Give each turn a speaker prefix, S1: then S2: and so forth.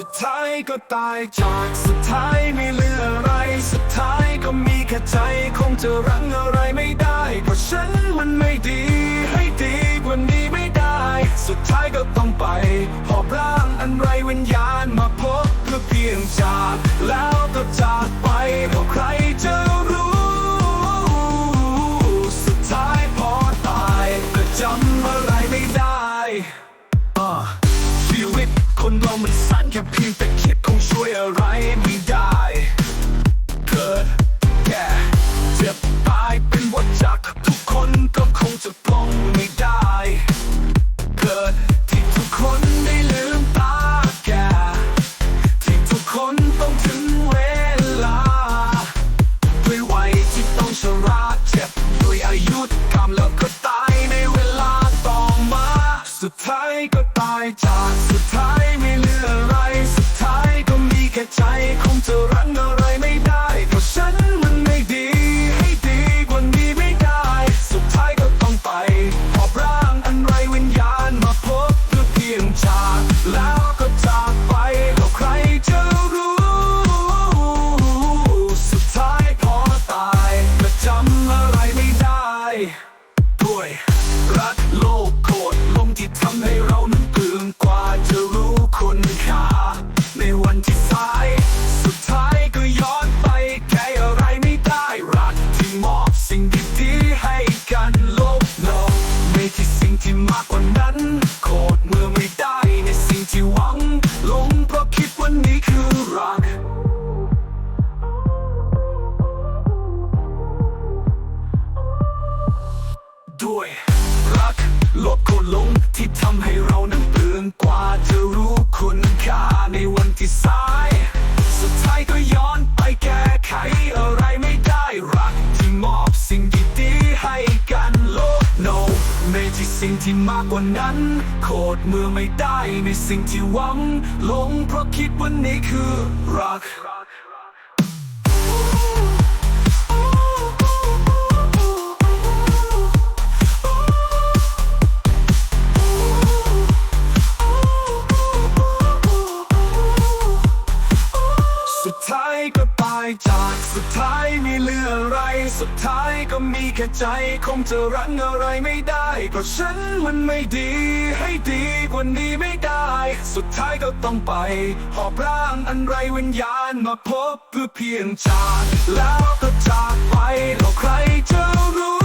S1: สุดท้ายก็ตายจากสุดท้ายไม่เหลืออะไร สุดท้ายก็มีแค่ใจคงจะรั้งอะไรไม่ได้ เพราะฉันมันไม่ดี ให้ดีกว่านี้ไม่ได้ สุดท้ายก็ต้องไป หอบร่างอันไรวิญญาณมาพบเพื่อเพียงจ ค่เพียงแต่คิดคงช่วยอะไรไม่ได้เกิดแก่เจ็บตายเป็นวัฏจักรทุกคนก็คงจะปลงไม่ได้ เกิดที่ทุกคนได้ลืมตาแก่ที่ทุกคนต้องถึงเวลา ด้วยวัยที่ต้องชราเจ็บด้วยอายุกรรมแล้วก็ตายในเวลาต่อมา สุดท้ายก็ตายจากสุดท้ายไม่เหลือ ค่ใจคงจะรั้งอะไร ลดคนลงที่ทำให้เรานั้นเปลืองกว่าจะรู้คุณค่าในวันที่สาย สุดท้ายก็ย้อนไปแก้ไขอะไรไม่ได้รักที่มอบสิ่งดีๆให้กันโลก no ไม่ใช่สิ่งที่มากกว่านั้น โคตรเมื่อไม่ได้ในสิ่งที่หวังหลงเพราะคิดว่านี่คือรักายก็ตายจากสุดท้ายไม่เหลืออะไร สุดท้ายก็มีแค่ใจ คงจะรั้งอะไรไม่ได้เพราะฉันมันไม่ดี ให้ดีกว่านี้ไม่ได้ สุดท้ายก็ต้องไป หอบร่างอันไรวิญญาณมาพบเพื่อเพียงจาก แล้วก็จากไปแล้วใครจะรู้